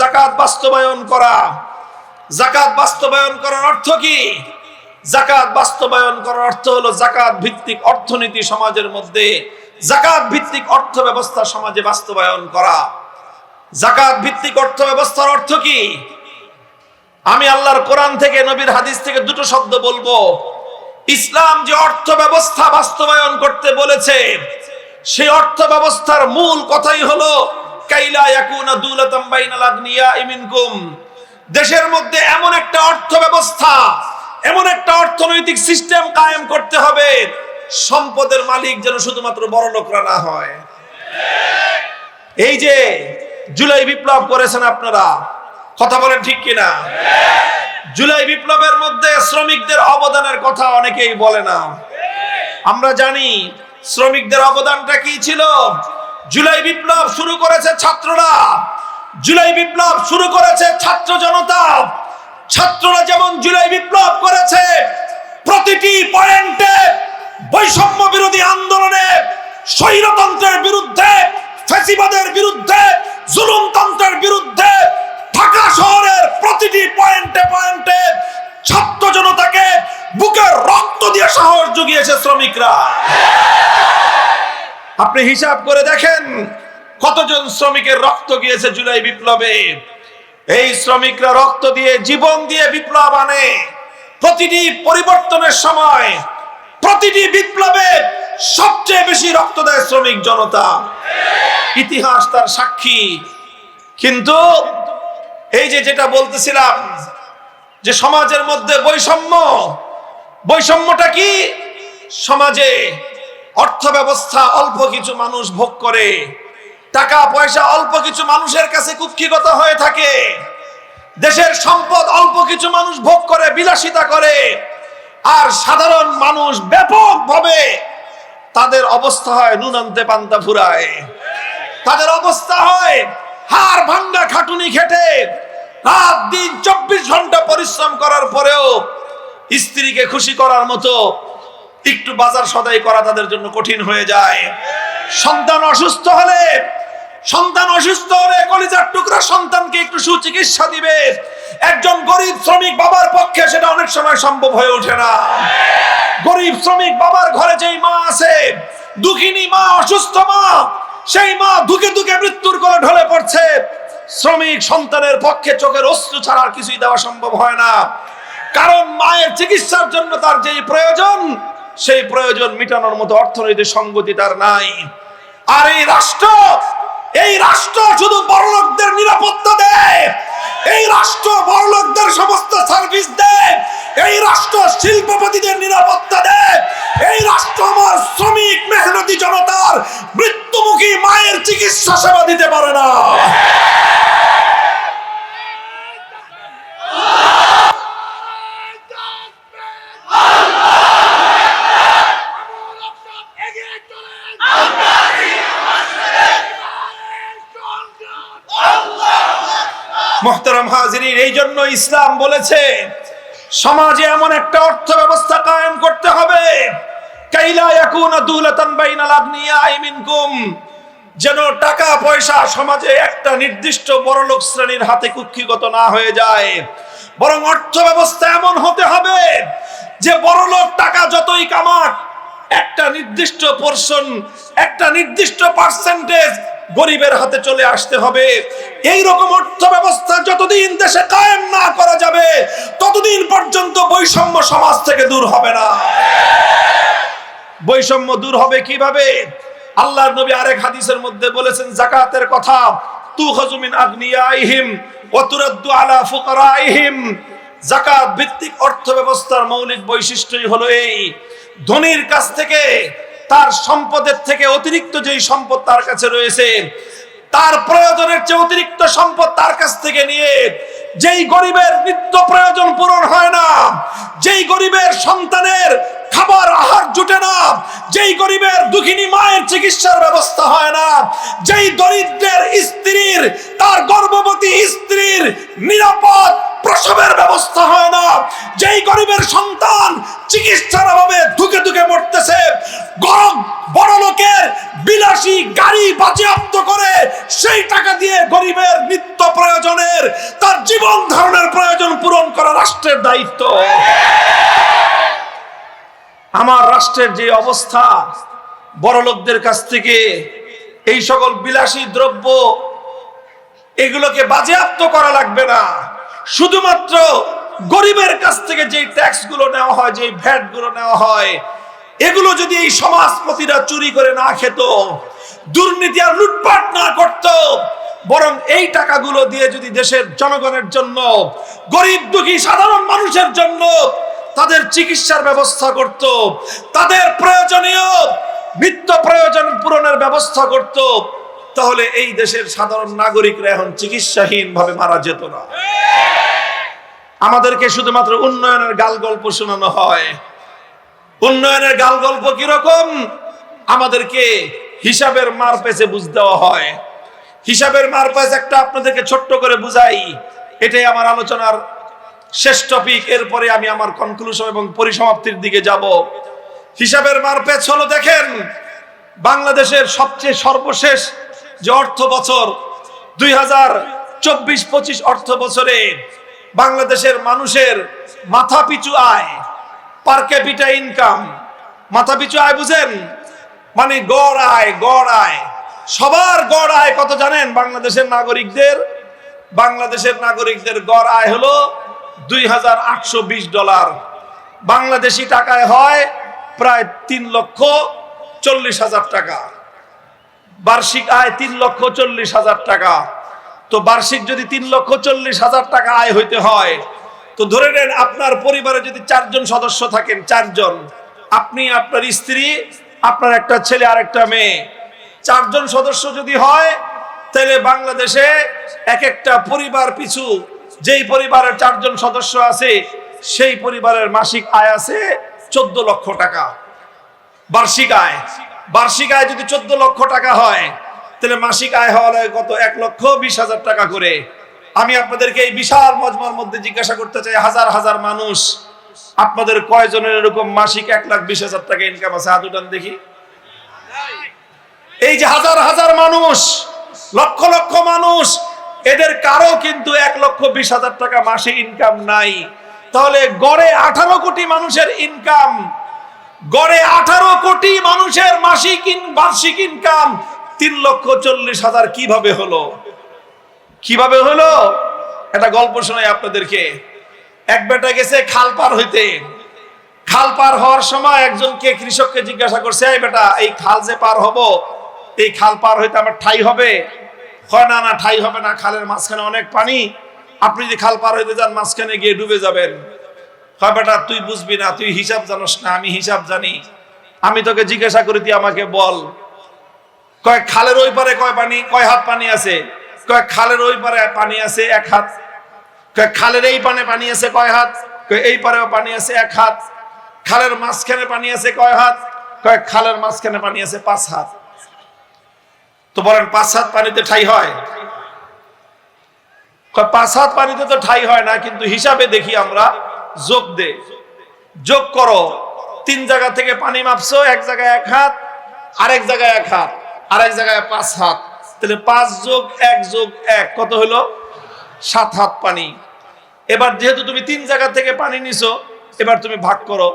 জাকাত বাস্তবায়ন বাস্তবায়ন করার অর্থ কি? জাকাত বাস্তবায়ন করার অর্থ হলো জাকাত ভিত্তিক অর্থনীতি সমাজের মধ্যে জাকাত ভিত্তিক অর্থ ব্যবস্থা সমাজে বাস্তবায়ন করা। জাকাত ভিত্তিক অর্থ, ব্যবস্থার অর্থ কি? আমি আল্লাহর কোরআন থেকে, নবীর হাদিস থেকে দুটো শব্দ বলব। ইসলাম যে অর্থ, ব্যবস্থা বাস্তবায়ন করতে বলেছে, সেই অর্থ, ব্যবস্থার মূল কথাই হলো, কাইলা ইয়াকুনা দুলাতাম বাইনাল আগনিয়া মিনকুম দেশের মধ্যে এমন একটা অর্থ, ব্যবস্থা, এমন একটা অর্থনৈতিক সিস্টেম কায়েম করতে হবে, সম্পদের মালিক যেন শুধুমাত্র বড় লোকরা না হয়। এই যে জুলাই বিপ্লব করেছেন আপনারা? কথা বলেন ঠিক কিনা? জুলাই বিপ্লবের মধ্যে শ্রমিকদের অবদানের কথা অনেকেই বলে না। আমরা জানি শ্রমিকদের অবদানটা কি ছিল? জুলাই বিপ্লব শুরু করেছে ছাত্ররা। জুলাই বিপ্লব শুরু করেছে ছাত্র জনতা। ছাত্ররা যেমন জুলাই বিপ্লব করেছে, প্রতিটি পয়েন্টে বৈষম্য বিরোধী আন্দোলনে, স্বৈরতন্ত্রের বিরুদ্ধে, ফ্যাসিবাদের বিরুদ্ধে জুলুমতন্ত্রের বিরুদ্ধে ঢাকা শহরের প্রতিটি পয়েন্টে পয়েন্টে ছাত্র জনতাকে বুকের রক্ত দিয়ে সাহস জুগিয়েছে শ্রমিকরা। আপনি হিসাব করে দেখেন কতজন শ্রমিকের রক্ত গিয়েছে জুলাই বিপ্লবে। এই শ্রমিকরা রক্ত দিয়ে জীবন দিয়ে বিপ্লব আনে। প্রতিটি পরিবর্তনের সময়, প্রতিটি বিপ্লবে সবচেয়ে বেশি রক্ত দেয় শ্রমিক জনতা। ইতিহাস তার সাক্ষী। কিন্তু এই যে যেটা বলতেছিলাম, যে সমাজের মধ্যে বৈষম্য, বৈষম্যটা কি? সমাজে অর্থ ব্যবস্থা অল্প কিছু মানুষ ভোগ করে, টাকা পয়সা অল্প কিছু মানুষের কাছে কুক্ষিগত হয়ে থাকে, দেশের সম্পদ অল্প কিছু মানুষ ভোগ করে, বিলাসিতা করে, আর সাধারণ মানুষ ব্যাপকভাবে তাদের অবস্থা হয় নুনান্তে পান্তা ফুরায়। তাদের অবস্থা হয় হাড় ভাঙ্গা খাটুনি খেটে রাত দিন চব্বিশ ঘণ্টা পরিশ্রম করার পরেও স্ত্রীকে খুশি করার মতো একটু বাজার সদাই করা তাদের জন্য কঠিন হয়ে যায়। সন্তান অসুস্থ হলে, সন্তান অসুস্থ হলে কলিজার টুকরা সন্তানকে একটু সুচিকিৎসা দিবে। একজন গরিব শ্রমিক বাবার পক্ষে সেটা অনেক সময় সম্ভব হয়ে ওঠে না। গরিব শ্রমিক বাবার ঘরে যেই মা আছে, দুঃখিনী মা, অসুস্থ মা সেই মা দুকে দুকে মৃত্যুর কোলে ঢলে পড়ছে। শ্রমিক সন্তানের পক্ষে চোখের অস্ত্র ছাড়া আর কিছুই দেওয়া সম্ভব হয় না। কারণ মায়ের চিকিৎসার জন্য তার যেই প্রয়োজন, সেই প্রয়োজন মিটানোর মতো অর্থনৈতিক সঙ্গতি তার নাই। আর এই রাষ্ট্র এই রাষ্ট্র শুধু বড়লোকদের নিরাপত্তা দেয়। এই রাষ্ট্র বড়লোকদের সমস্ত সার্ভিস দেয়। এই রাষ্ট্র শিল্পপতিদের নিরাপত্তা দেয়। এই রাষ্ট্র আমার শ্রমিক, মেহনতি জনতার মায়ের চিকিৎসা সেবা দিতে পারে না। মোহতারাম হাজিরিন, এই জন্য ইসলাম বলেছে, সমাজে এমন একটা অর্থ ব্যবস্থা কায়েম করতে হবে। কাইলা ইয়াকুনা দুলাতান বাইনাল আগনিয়াই মিনকুম যেন টাকা, পয়সা সমাজে একটা নির্দিষ্ট বড়লোক শ্রেণির হাতে কুক্ষিগত না হয়ে যায়। বরং অর্থ ব্যবস্থা এমন হতে হবে যে বড়লোক টাকা যতই কামাক, একটা নির্দিষ্ট পোর্শন একটা নির্দিষ্ট পার্সেন্টেজ গরিবের হাতে চলে আসতে হবে। এই রকম অর্থ ব্যবস্থা যতদিন দেশে কায়েম না করা যাবে, ততদিন পর্যন্ত বৈষম্য সমাজ থেকে দূর হবে না। বৈষম্য দূর হবে কীভাবে? আল্লাহর নবী আরেক হাদিসের মধ্যে বলেছেন, জাকাতের কথা তু খাজুমিন আগনিয়াইহিম ওয়া তুরাদ্দু আলা ফুকারাইহিম। জাকাত ভিত্তিক অর্থ ব্যবস্থার মৌলিক বৈশিষ্ট্যই হলো এই, ধনীর কাছ থেকে, তার সম্পদের থেকে অতিরিক্ত যেই সম্পদ তার কাছে রয়েছে, তার প্রয়োজনের চেয়ে অতিরিক্ত সম্পদ তার কাছ থেকে নিয়ে, যেই গরিবের নিত্য প্রয়োজন পূরণ হয় না, যেই গরিবের সন্তানের খাবার যেই গরিবের দুঃখিনী মায়ের চিকিৎসার ব্যবস্থা হয় না, যেই দরিদ্রের স্ত্রীর, তার গর্ভবতী স্ত্রীর নিরাপদ প্রসবের ব্যবস্থা হয় না, যেই গরিবের সন্তান চিকিৎসার অভাবে ধুকে ধুকে মরতেছে, গরম বড় লোকের বিলাসী গাড়ি বাজেয়াপ্ত করে সেই টাকা দিয়ে গরিবের নিত্য প্রয়োজনের, তার জীবন ধারণের প্রয়োজন পূরণ করা রাষ্ট্রের দায়িত্ব। আমার রাষ্ট্রের যে অবস্থা বড় লোকদের কাছ থেকে এই সকল বিলাসী দ্রব্য এগুলোকে বাজেয়াপ্ত করা লাগবে না। শুধুমাত্র গরিবের কাছ থেকে যে ট্যাক্সগুলো নেওয়া হয় যে ভ্যাটগুলো নেওয়া হয়, এগুলো যদি এই সমাজপতিরা চুরি করে না খেত, দুর্নীতি আর লুটপাট না করত, বরং এই টাকাগুলো দিয়ে যদি দেশের জনগণের জন্য, গরিব দুঃখী সাধারণ মানুষের জন্য তাদের চিকিৎসার ব্যবস্থা করত, তাদের প্রয়োজনীয় নিত্য প্রয়োজন পূরণের ব্যবস্থা করত, তাহলে এই দেশের সাধারণ নাগরিকরা এখন চিকিৎসাহীন ভাবে মারা যেত না। আমাদেরকে শুধুমাত্র উন্নয়নের গাল গল্প শোনানো হয়। উন্নয়নের গাল গল্প কীরকম? আমাদেরকে হিসাবের মার পেছে বুঝ দেওয়া হয়। হিসাবের মার পেছ একটা আপনাদেরকে ছোট্ট করে বুঝাই। এটাই আমার আলোচনার শেষ টপিক এরপরে আমি আমার কনক্লুশন এবং পরিসমাপ্তির দিকে যাব। হিসাবের মার পেছ হলো দেখেন, বাংলাদেশের সবচেয়ে সর্বশেষ যে অর্থ বছর, দুই হাজার চব্বিশ পঁচিশ অর্থ বছরে বাংলাদেশের মানুষের মাথা পিছু আয় পার ক্যাপিটা ইনকাম মাথা পিছু আয় বুঝেন? মানে গড় আয় গড় আয়। সবার গড় আয় কত জানেন? বাংলাদেশের নাগরিকদের। বাংলাদেশের নাগরিকদের গড় আয় হলো দুই হাজার আটশো বিশ ডলার বাংলাদেশি টাকায় হয় প্রায় তিন লক্ষ চল্লিশ হাজার টাকা। বার্ষিক আয় তিন লক্ষ চল্লিশ হাজার টাকা। তো বার্ষিক যদি তিন লক্ষ চল্লিশ হাজার টাকা আয় হইতে হয়, তো ধরে নেন আপনার পরিবারে যদি চারজন সদস্য থাকেন, চারজন, আপনি আপনার স্ত্রী, আপনার একটা ছেলে আর একটা মেয়ে, চারজন সদস্য যদি হয়, তাহলে বাংলাদেশে এক একটা পরিবার পিছু যেই পরিবারের চারজন সদস্য আছে, সেই পরিবারের মাসিক আয় আছে চোদ্দ লক্ষ টাকা। বার্ষিক আয়। বার্ষিক আয় যদি চোদ্দ লক্ষ টাকা হয়, তাহলে মাসিক আয় লাগে কত? এক লক্ষ বিশ হাজার টাকা করে। আমি আপনাদেরকে এই বিশাল মজমার মধ্যে জিজ্ঞাসা করতে চাই, হাজার হাজার মানুষ, আপনাদের কয়জনের এরকম মাসিক এক লাখ বিশ হাজার টাকা ইনকাম আছে? হাত উঠান দেখি। এই যে হাজার হাজার মানুষ, লক্ষ লক্ষ মানুষ এদের কারও কিন্তু এক লক্ষ বিশ হাজার টাকা মাসে ইনকাম নাই। তাহলে গড়ে আঠারো কোটি মানুষের ইনকাম গড়ে আঠারো কোটি মানুষের মাসিক বার্ষিক ইনকাম তিন লক্ষ চল্লিশ হাজার কীভাবে হলো? কীভাবে হলো? একটা গল্প শোনাই আপনাদেরকে। এক বেটা গেছে খাল পার হইতে। খাল পার হওয়ার সময় একজনকে কৃষককে জিজ্ঞাসা করছে, এই বেটা, এই খাল যে পার হব, এই খাল পার হইতে আমার ঠাই হবে? হয় না না, ঠাই হবে না, খালের মাঝখানে অনেক পানি। আপনি যদি খাল পার হইতে যান, মাঝখানে গিয়ে ডুবে যাবেন। হয়, বেটা, তুই বুঝবি না, তুই হিসাব জানোস না, আমি হিসাব জানি। আমি তোকে জিজ্ঞাসা করি, তুই আমাকে বল। কয়, খালের ওই পারে কয় পানি, কয় হাত পানি আছে? কয়, খালের ওই পারে পানি আছে, এক হাত। কয়, খালের এই পানে পানি আছে, কয় হাত? কয়, এই পারেও পানি আছে, এক হাত। খালের মাঝখানে পানি আছে, কয় হাত? কয়, খালের মাঝখানে পানি আছে, পাঁচ হাত। তো বলেন, পাঁচ সাত পানিতে ঠাই হয়? পাঁচ হাত পানিতে তো ঠাই হয় না, কিন্তু হিসাবে দেখি আমরা, যোগ দে। যোগ করো। তিন জায়গা থেকে পানি মাপছো, এক জায়গায় এক হাত, আরেক জায়গায় এক হাত, আরেক জায়গায় পাঁচ হাত। তাহলে পাঁচ যোগ এক যোগ এক, কত হলো? সাত হাত পানি। এবার যেহেতু তুমি তিন জায়গা থেকে পানি নিছো, এবার তুমি ভাগ করো।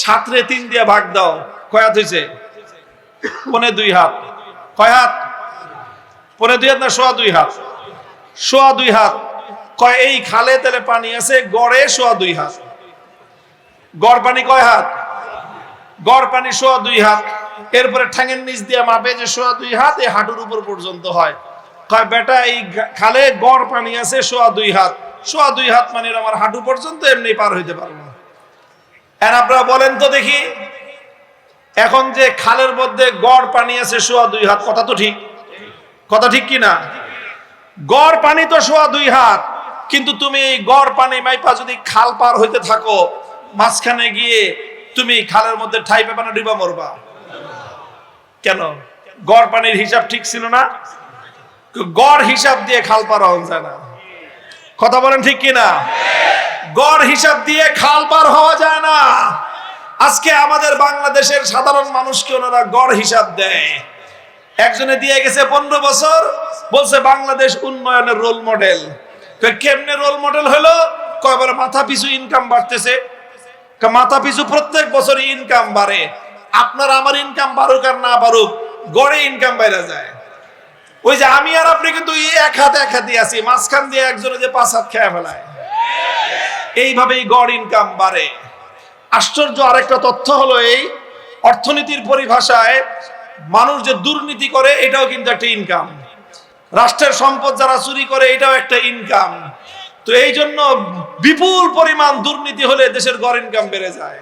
সাতরে তিন দিয়ে ভাগ দাও। কয় হাত হয়েছে পনে দুই হাত। কয় হাত? পনে দুই হাত না সোয়া দুই হাত। সোয়া দুই হাত। কয়, এই খালে তেলে পানি আছে, গড়ে সোয়া দুই হাত। গড় পানি কয় হাত? গড় পানি সোয়া দুই হাত। এরপরে ঠ্যাঙের নিচ দিয়ে মাপে যে সোয়া দুই হাত, এই হাঁটুর উপর পর্যন্ত হয়। কয়, বেটা, এই খালে গড় পানি আছে সোয়া দুই হাত। সোয়া দুই হাত মানে আমার হাঁটু পর্যন্ত এমনি পার হইতে পারব না। এখন আপনারা বলেন তো দেখি, এখন যে খালের মধ্যে গড় পানি আছে সোয়া দুই হাত, কথা তো ঠিক। কথা ঠিক কি না গড় পানি তো সোয়া দুই হাত, কিন্তু তুমি এই গড় পানি মাইপা যদি খাল পার হইতে থাকো, মাঝখানে গিয়ে তুমি খালের মধ্যে ঠাই পাবা না ডিবা মরবা? কেন? গড় পানির হিসাব ঠিক ছিল না? গড় হিসাব দিয়ে খাল পার হওয়া যায় না। কথা বলেন ঠিক কিনা? গড় হিসাব দিয়ে খাল পার হওয়া যায় না। আজকে আমাদের বাংলাদেশের সাধারণ মানুষকে ওনারা গড় হিসাব দেয়। একজনে দিয়ে গেছে পনেরো বছর, বলছে বাংলাদেশ উন্নয়নের রোল মডেল কেমনে রোল মডেল হলো? কয়বার মাথা পিছু ইনকাম বাড়তেছে। মাথা পিছু প্রত্যেক বছর ইনকাম বাড়ে। আপনার আমার ইনকাম বাড়ুক আর না বাড়ুক, গড়ে ইনকাম বাইরে যায়। ওই যে আমি আর আপনি কিন্তু এক হাত এক হাতে আছি, মাঝখান দিয়ে একজনে যে পাঁচ হাত খেয়ে ফেলায়। এইভাবেই গড় ইনকাম বাড়ে। আশ্চর্য আরেকটা তথ্য হলো এই, অর্থনীতির পরিভাষায় মানুষ যে দুর্নীতি করে, এটাও কিন্তু একটা ইনকাম রাষ্ট্রের সম্পদ যারা চুরি করে, এটাও একটা ইনকাম তো এই জন্য বিপুল পরিমাণ দুর্নীতি হলে দেশের গড় ইনকাম বেড়ে যায়।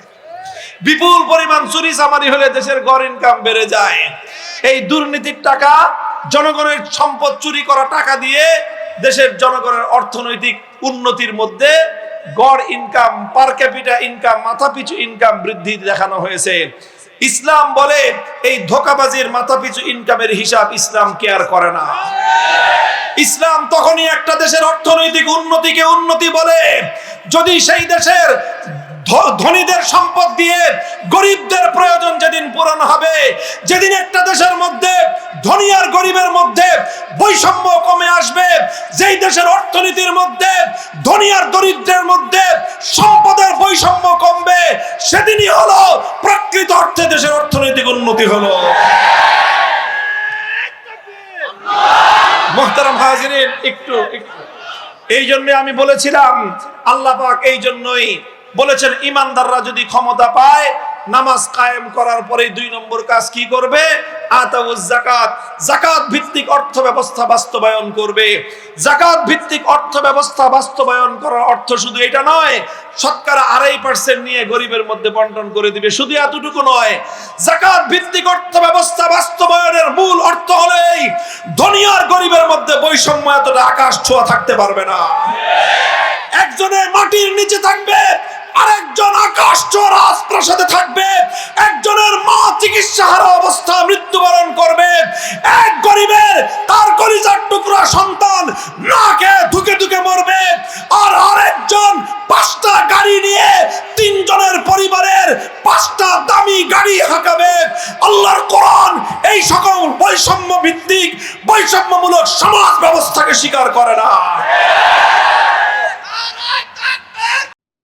বিপুল পরিমাণ চুরি চামারি হলে দেশের গড় ইনকাম বেড়ে যায়। এই দুর্নীতির টাকা, জনগণের সম্পদ চুরি করা টাকা দিয়ে দেশের জনগণের অর্থনৈতিক উন্নতির মধ্যে গড় ইনকাম পার ক্যাপিটা ইনকাম মাথা পিছু ইনকাম বৃদ্ধি দেখানো হয়েছে। ইসলাম বলে, এই ধোকাবাজির মাথাপিছু ইনকামের হিসাব ইসলাম কেয়ার করে না। ইসলাম তখনই একটা দেশের অর্থনৈতিক উন্নতিকে উন্নতি বলে। যদি সেই দেশের ধনীদের সম্পদ দিয়ে গরিবদের প্রয়োজন যেদিন পূরণ হবে, যেদিন একটা দেশের মধ্যে ধনী আর গরিবের মধ্যে বৈষম্য কমে আসবে, যেই দেশের অর্থনীতির মধ্যে ধনী আর দরিদ্রের মধ্যে সম্পদের বৈষম্য কমবে, সেদিনই হলো প্রকৃত অর্থে দেশের অর্থনৈতিক উন্নতি হলো। মোহতারাম হাজিরিন, একটু একটু। এই জন্য আমি বলেছিলাম, আল্লাহ পাক এই জন্যই বলেছেন, ইমানদাররা যদি ক্ষমতা পায়, নামাজ কায়েম করার পরে দুই নম্বর কাজ কি করবে? জাকাত জাকাত ভিত্তিক অর্থ ব্যবস্থা বাস্তবায়ন করবে। জাকাত ভিত্তিক অর্থ ব্যবস্থা বাস্তবায়ন করার অর্থ শুধু এটা নয়, শতকরা আড়াই পার্সেন্ট নিয়ে গরিবের মধ্যে বন্টন করে দিবে, শুধু এতটুকু নয়। জাকাত ভিত্তিক অর্থ ব্যবস্থা বাস্তবায়নের মূল অর্থ হলো এই আর গরিবের মধ্যে বৈষম্য এতটা আকাশ ছোঁয়া থাকতে পারবে না। একজনের মাটির নিচে থাকবে আরেকজন আকাশ ছোঁয়া রাজপ্রাসাদে থাকবে। একজনের মা চিকিৎসা হারা অবস্থা মৃত্যুবরণ করবে। এক গরিবের তার কলিজার টুকরা সন্তান না খেয়ে ধুকে ধুকে মরবে। আর আরেকজন পাঁচটা গাড়ি নিয়ে তিনজনের পরিবারের পাঁচটা দামি গাড়ি হাঁকাবে। আল্লাহর কোরআন এই সকল বৈষম্য ভিত্তিক, বৈষম্যমূলক সমাজ ব্যবস্থাকে স্বীকার করে না।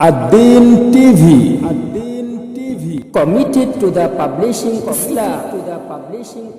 Ad-Din TV. Ad-Din TV. Committed to the publishing Islam. To the publishing